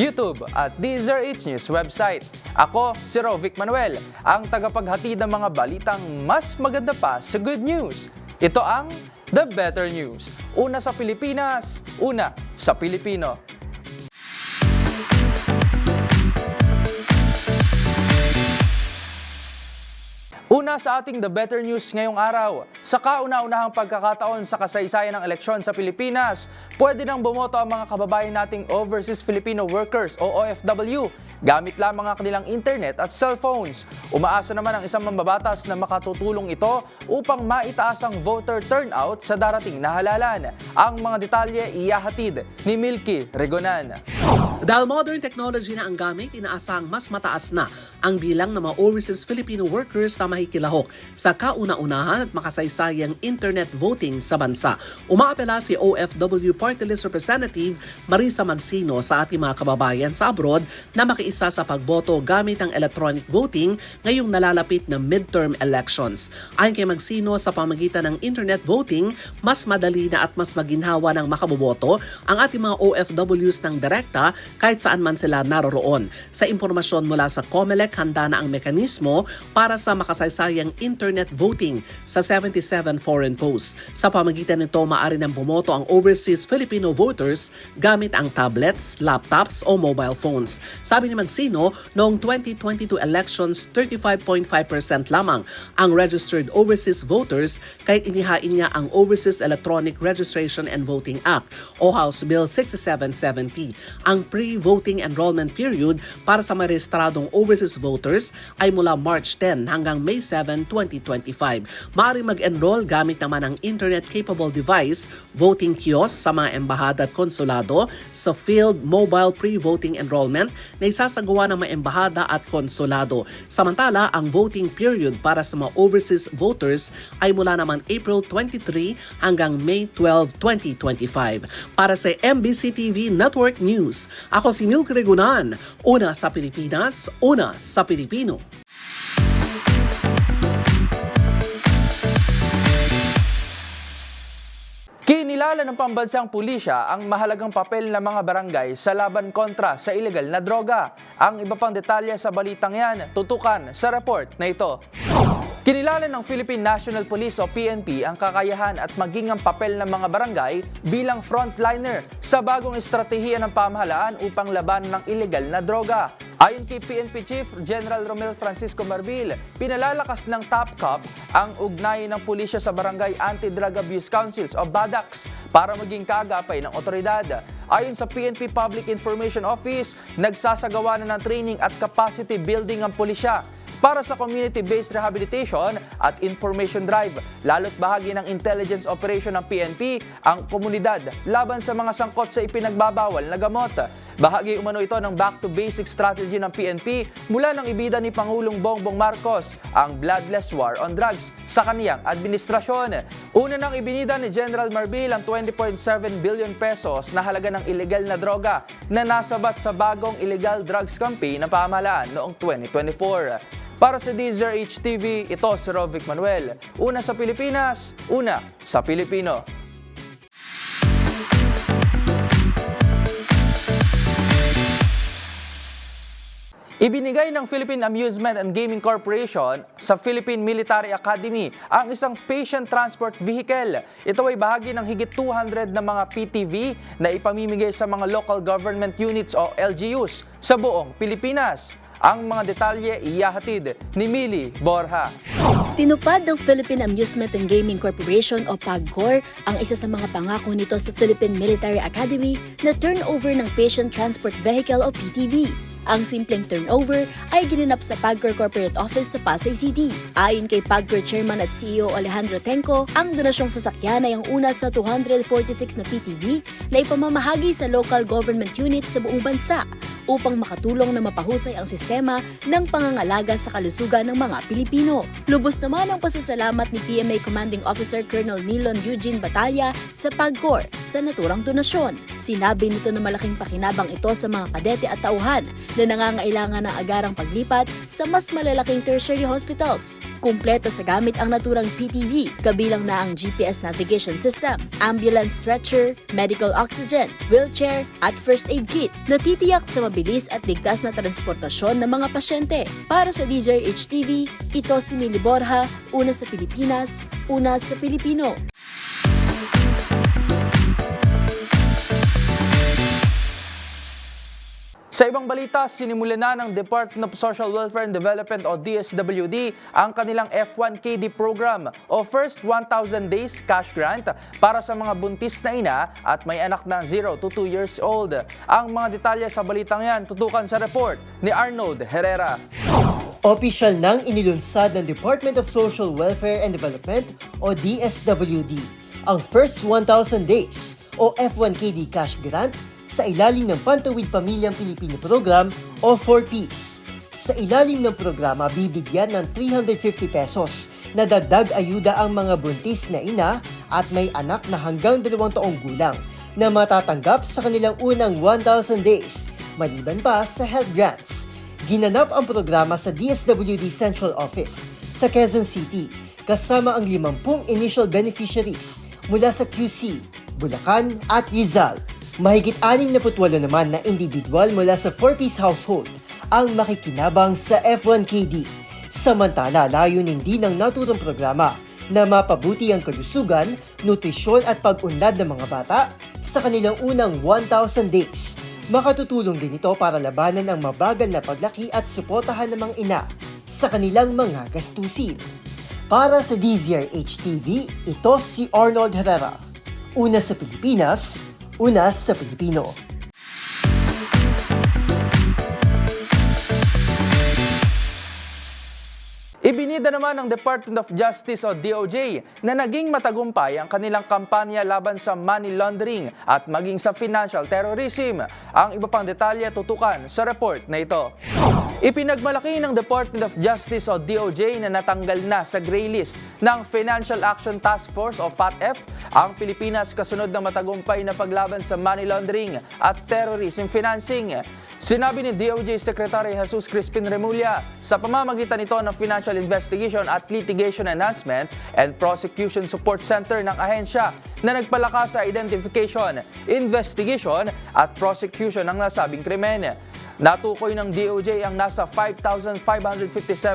YouTube at DZRH News website. Ako, si Rovic Manuel, ang tagapaghatid ng mga balitang mas maganda pa sa good news. Ito ang The Better News. Una sa Pilipinas, una sa Pilipino. Una sa ating The Better News ngayong araw, sa kauna-unahang pagkakataon sa kasaysayan ng eleksyon sa Pilipinas, pwede nang bumoto ang mga kababayan nating Overseas Filipino Workers o OFW gamit lamang ang kanilang internet at cellphones. Umaasa naman ang isang mambabatas na makatutulong ito upang maitaas ang voter turnout sa darating na halalan. Ang mga detalye iyahatid ni Milky Regonan. Dahil modern technology na ang gamit, inaasang mas mataas na ang bilang ng mga overseas Filipino workers na makikilahok sa kauna-unahan at makasaysayang internet voting sa bansa. Umaapela si OFW Party List Representative Marisa Magsino sa ating mga kababayan sa abroad na makiisa sa pagboto gamit ang electronic voting ngayong nalalapit na midterm elections. Ayon kay Magsino, sa pamagitan ng internet voting, mas madali na at mas maginhawa ng makaboboto ang ating mga OFWs ng direkta kahit saan man sila naroroon. Sa impormasyon mula sa COMELEC, handa na ang mekanismo para sa makasaysayang internet voting sa 77 foreign posts. Sa pamagitan nito, maaari nang bumoto ang overseas Filipino voters gamit ang tablets, laptops o mobile phones. Sabi ni Magsino, noong 2022 elections, 35.5% lamang ang registered overseas voters kahit inihain niya ang Overseas Electronic Registration and Voting Act o House Bill 6770. Ang pre-voting enrollment period para sa marehistradong overseas voters ay mula March 10 hanggang May 7, 2025. Maaari mag-enroll gamit naman ang internet-capable device, voting kiosk sa mga embahada at konsulado sa field mobile pre-voting enrollment na isasagawa ng mga embahada at konsulado. Samantala, ang voting period para sa mga overseas voters ay mula naman April 23 hanggang May 12, 2025. Para sa MBC TV Network News, ako si Milk Regunan, una sa Pilipinas, una sa Pilipino. Kinilala ng pambansang pulisya ang mahalagang papel ng mga barangay sa laban kontra sa ilegal na droga. Ang iba pang detalye sa balitang yan, tutukan sa report na ito. Kinilala ng Philippine National Police o PNP ang kakayahan at maging ang papel ng mga barangay bilang frontliner sa bagong estratehiya ng pamahalaan upang labanan ng ilegal na droga. Ayon kay PNP Chief General Romel Francisco Marbil, pinalalakas ng Top Cop ang ugnayan ng pulisya sa Barangay Anti-Drug Abuse Councils o BADACs para maging kaagapay ng otoridad. Ayon sa PNP Public Information Office, nagsasagawa na ng training at capacity building ang pulisya para sa community-based rehabilitation at information drive. Lalo't bahagi ng intelligence operation ng PNP ang komunidad laban sa mga sangkot sa ipinagbabawal na gamot. Bahagi umano ito ng back to basic strategy ng PNP mula ng ibida ni Pangulong Bongbong Marcos ang bloodless war on drugs sa kaniyang administrasyon. Una nang ibinida ni General Marbil ang 20.7 billion pesos na halaga ng ilegal na droga na nasabat sa bagong illegal drugs campaign ng pamahalaan noong 2024. Para sa DZRH TV, ito si Rovic Manuel. Una sa Pilipinas, una sa Pilipino. Ibinigay ng Philippine Amusement and Gaming Corporation sa Philippine Military Academy ang isang patient transport vehicle. Ito ay bahagi ng higit 200 na mga PTV na ipamimigay sa mga local government units o LGUs sa buong Pilipinas. Ang mga detalye iyahatid ni Mili Borja. Tinupad ng Philippine Amusement and Gaming Corporation o PAGCOR ang isa sa mga pangako nito sa Philippine Military Academy na turnover ng Patient Transport Vehicle o PTV. Ang simpleng turnover ay ginanap sa PAGCOR Corporate Office sa Pasay City. Ayon kay PAGCOR Chairman at CEO Alejandro Tenco, ang donasyong sasakyan ay ang una sa 246 na PTV na ipamamahagi sa local government unit sa buong bansa upang makatulong na mapahusay ang sistema ng pangangalaga sa kalusugan ng mga Pilipino. Lubos naman ang pasasalamat ni PMA Commanding Officer Colonel Nilon Eugene Batalla sa PAGCOR sa naturang donasyon. Sinabi nito na malaking pakinabang ito sa mga kadete at tauhan na nangangailangan ng agarang paglipat sa mas malalaking tertiary hospitals. Kumpleto sa gamit ang naturang PTV, kabilang na ang GPS navigation system, ambulance stretcher, medical oxygen, wheelchair at first aid kit na titiyak sa mabilis at ligtas na transportasyon ng mga pasyente. Para sa DZRH TV, ito si Mili Borja, una sa Pilipinas, una sa Pilipino. Sa ibang balita, sinimulan na ng Department of Social Welfare and Development o DSWD ang kanilang F1KD program o First 1,000 Days Cash Grant para sa mga buntis na ina at may anak na 0 to 2 years old. Ang mga detalye sa balitang yan tutukan sa report ni Arnold Herrera. Opisyal nang inilunsad ng Department of Social Welfare and Development o DSWD ang First 1,000 Days o F1KD Cash Grant sa ilalim ng Pantawid Pamilyang Pilipino Program o 4Ps. Sa ilalim ng programa, bibigyan ng 350 pesos na dagdag ayuda ang mga buntis na ina at may anak na hanggang dalawang taong gulang na matatanggap sa kanilang unang 1,000 days, maliban pa sa health grants. Ginanap ang programa sa DSWD Central Office sa Quezon City kasama ang 50 initial beneficiaries mula sa QC, Bulacan at Rizal. Mahigit 68 naman na individual mula sa 4-piece household ang makikinabang sa F1KD. Samantala, layunin din ng naturang programa na mapabuti ang kalusugan, nutrisyon at pag-unlad ng mga bata sa kanilang unang 1,000 days. Makatutulong din ito para labanan ang mabagal na paglaki at suportahan ng mga ina sa kanilang mga gastusin. Para sa DZRH TV, ito si Arnold Herrera. Una sa Pilipinas, una sa Pilipino. Ibinida naman ng Department of Justice o DOJ na naging matagumpay ang kanilang kampanya laban sa money laundering at maging sa financial terrorism. Ang iba pang detalye tutukan sa report na ito. Ipinagmalaki ng Department of Justice o DOJ na natanggal na sa gray list ng Financial Action Task Force o FATF ang Pilipinas kasunod ng matagumpay na paglaban sa money laundering at terrorism financing. Sinabi ni DOJ Secretary Jesus Crispin Remulla sa pamamagitan nito ng Financial Investigation at Litigation Enhancement and Prosecution Support Center ng ahensya na nagpalakas sa identification, investigation at prosecution ng nasabing krimen. Natukoy ng DOJ ang nasa 5,557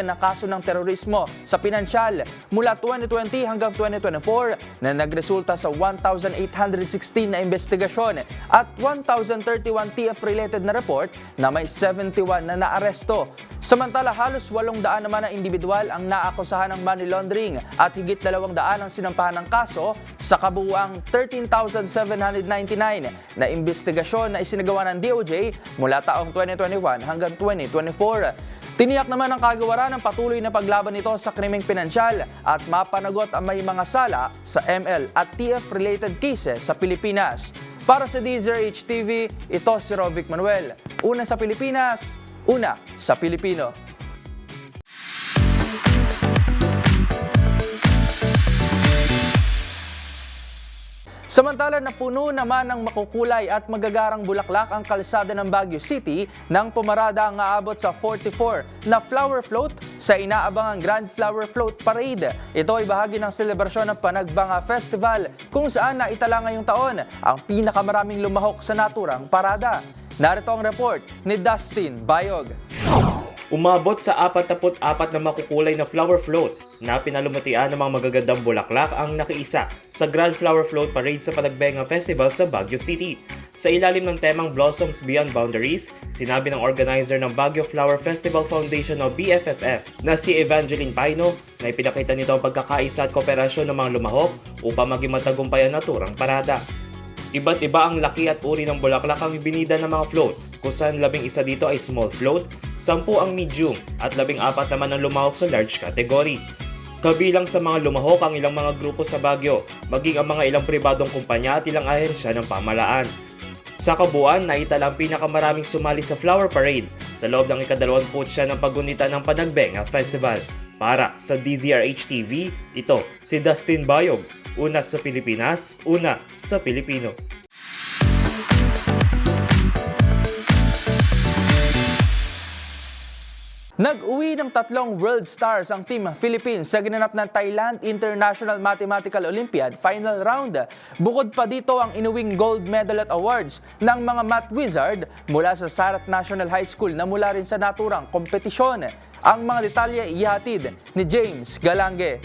na kaso ng terorismo sa pinansyal mula 2020 hanggang 2024 na nagresulta sa 1,816 na investigasyon at 1,031 TF-related na report na may 71 na naaresto. Samantala, halos 800 naman na individual ang naakusahan ng money laundering at higit 200 ang sinampahan ng kaso sa kabuuang 13,799 na investigasyon na isinagawa ng DOJ mula taong 2021 hanggang 2024. Tiniyak naman ng kagawaran ng patuloy na paglaban nito sa krimeng pinansyal at mapanagot ang may mga sala sa ML at TF-related cases sa Pilipinas. Para sa DZRH TV, ito si Rovic Manuel. Una sa Pilipinas, una sa Pilipino. Samantala napuno naman ng makukulay at magagarang bulaklak ang kalsada ng Baguio City nang pumarada ang aabot sa 44 na flower float sa inaabangang Grand Flower Float Parade. Ito ay bahagi ng selebrasyon ng Panagbanga Festival kung saan naitala ngayong taon ang pinakamaraming lumahok sa naturang parada. Narito ang report ni Dustin Bayog. Umabot sa 44 na makukulay na flower float na pinalumutian ng mga magagandang bulaklak ang nakiisa sa Grand Flower Float Parade sa Panagbenga Festival sa Baguio City. Sa ilalim ng temang Blossoms Beyond Boundaries, sinabi ng organizer ng Baguio Flower Festival Foundation o BFFF na si Evangeline Paino na ipinakita nito ang pagkakaisa at kooperasyon ng mga lumahok upang maging matagumpay ang naturang parada. Iba't iba ang laki at uri ng bulaklak ang ibinida ng mga float, kung saan labing isa dito ay small float, sampu ang medium, at labing apat naman ang lumahok sa large category. Kabilang sa mga lumahok ang ilang mga grupo sa Baguio, maging ang mga ilang pribadong kumpanya at ilang ahensya ng pamalaan. Sa kabuuan, naitala ang pinakamaraming sumali sa Flower Parade sa loob ng ikadalawamputsa ng paggunita ng Panagbenga Festival. Para sa DZRH TV, ito si Dustin Bayog. Una sa Pilipinas, una sa Pilipino. Nag-uwi ng tatlong world stars ang Team Philippines sa ginanap ng Thailand International Mathematical Olympiad Final Round. Bukod pa dito ang inuwing gold medal at awards ng mga math wizard mula sa Sarat National High School na mula rin sa naturang kompetisyon. Ang mga detalye ihatid ni James Galange.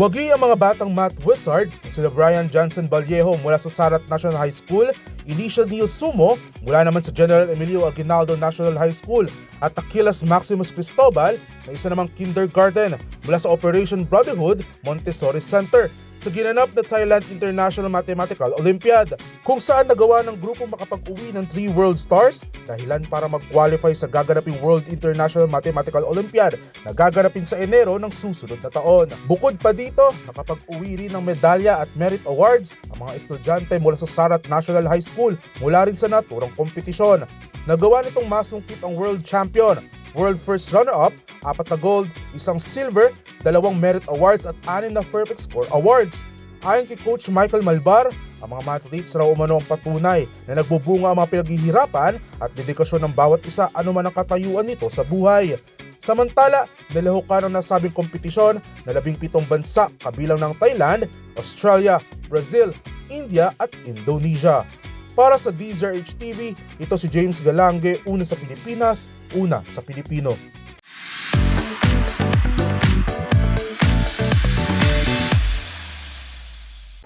Wagi ang mga batang math wizard na sila Brian Johnson Vallejo mula sa Sarat National High School, Alicia Neo Sumo mula naman sa General Emilio Aguinaldo National High School at Aquilas Maximus Cristobal na isa namang kindergarten mula sa Operation Brotherhood Montessori Center sa ginanap na Thailand International Mathematical Olympiad kung saan nagawa ng grupo makapag-uwi ng 3 World Stars dahilan para mag-qualify sa gaganaping World International Mathematical Olympiad na gaganapin sa Enero ng susunod na taon. Bukod pa dito, nakapag-uwi rin ng medalya at merit awards ang mga estudyante mula sa Sarat National High School mula rin sa naturang kompetisyon. Nagawa nitong masungkit ang world champion World First Runner-Up, apat na gold, isang silver, dalawang merit awards at anim na perfect score awards. Ayon kay Coach Michael Malbar, ang mga mathletes raw umano ang patunay na nagbubunga ang mga pinaghihirapan at dedikasyon ng bawat isa anuman ang katayuan nito sa buhay. Samantala, nalahukan ang nasabing kompetisyon na labing pitong bansa kabilang ng Thailand, Australia, Brazil, India at Indonesia. Para sa DZRH TV, ito si James Galange, una sa Pilipinas, una sa Pilipino.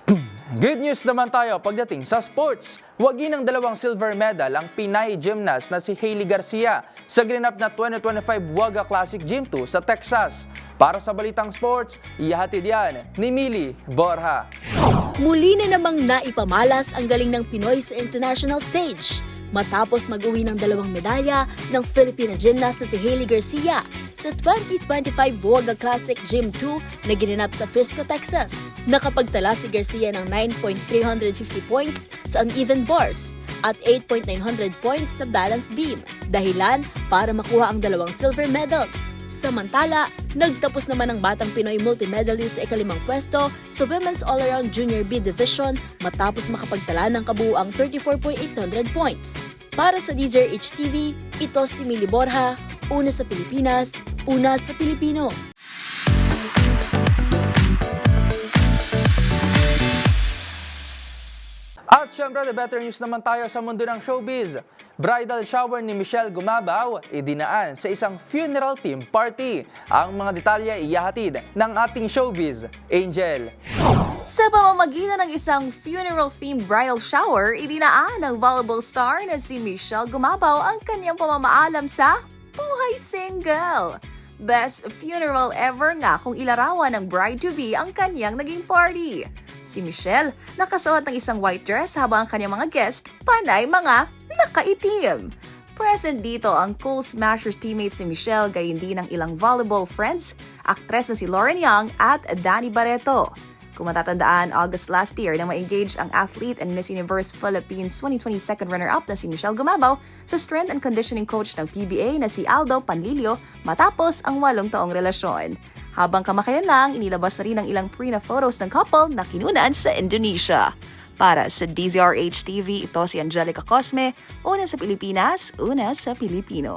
Good news naman tayo pagdating sa sports. Wagi ng dalawang silver medal ang Pinay gymnast na si Hailey Garcia sa ginanap na 2025 Waga Classic Gym 2 sa Texas. Para sa Balitang Sports, ihahatid yan ni Mili Borja. Muli na namang naipamalas ang galing ng Pinoy sa international stage. Matapos mag-uwi ng dalawang medalya ng Filipina gymnast na si Hailey Garcia sa 2025 Waga Classic Gym 2 na ginanap sa Frisco, Texas. Nakapagtala si Garcia ng 9.350 points sa uneven bars at 8.900 points sa balance beam. Dahilan para makuha ang dalawang silver medals. Samantala, nagtapos naman ang batang Pinoy multimedalist sa ikalimang pwesto sa Women's All-Around Junior B Division matapos makapagtala ng kabuuang 34.800 points. Para sa DZRH TV, ito si Mili Borja, una sa Pilipinas, una sa Pilipino. At syempre, the better news naman tayo sa mundo ng showbiz. Bridal shower ni Michelle Gumabaw idinaan sa isang funeral team party. Ang mga detalye iyahatid ng ating showbiz, Angel. Sa pamamagitan ng isang funeral-themed bridal shower, idinaan ng volleyball star na si Michelle Gumabaw ang kanyang pamamaalam sa buhay single. Best funeral ever nga kung ilarawan ng bride-to-be ang kanyang naging party. Si Michelle nakasuot ng isang white dress habang ang kanyang mga guest panay mga nakaitim. Present dito ang Cool Smashers teammates ni Michelle gayon din ng ilang volleyball friends, aktres na si Lauren Young at Danny Barreto. Kung matatandaan, August last year nang ma-engage ang athlete and Miss Universe Philippines 2020 second runner-up na si Michelle Gumabaw sa strength and conditioning coach ng PBA na si Aldo Panlilio matapos ang walong taong relasyon. Habang kamakayan lang, inilabas na rin ang ilang pre na photos ng couple na kinunan sa Indonesia. Para sa DZRH TV, ito si Angelica Cosme, una sa Pilipinas, una sa Pilipino.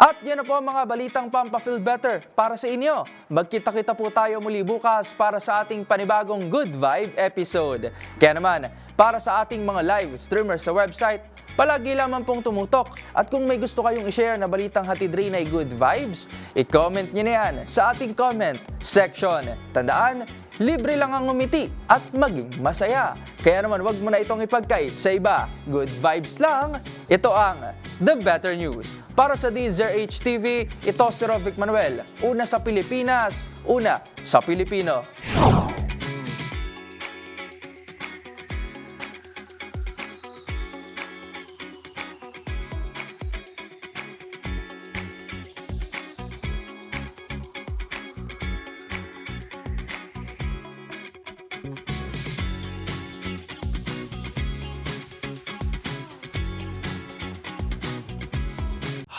At yan na po ang mga balitang Pampa-Feel Better para sa inyo. Magkita-kita po tayo muli bukas para sa ating panibagong Good Vibe episode. Kaya naman, para sa ating mga live streamers sa website, palagi lamang pong tumutok. At kung may gusto kayong i-share na balitang hatid rin ay Good Vibes, i-comment nyo na yan sa ating comment section. Tandaan, libre lang ang umiti at maging masaya. Kaya naman wag mo na itong ipagkait sa iba. Good vibes lang. Ito ang The Better News. Para sa DZRH TV, ito si Rovic Manuel. Una sa Pilipinas, una sa Pilipino.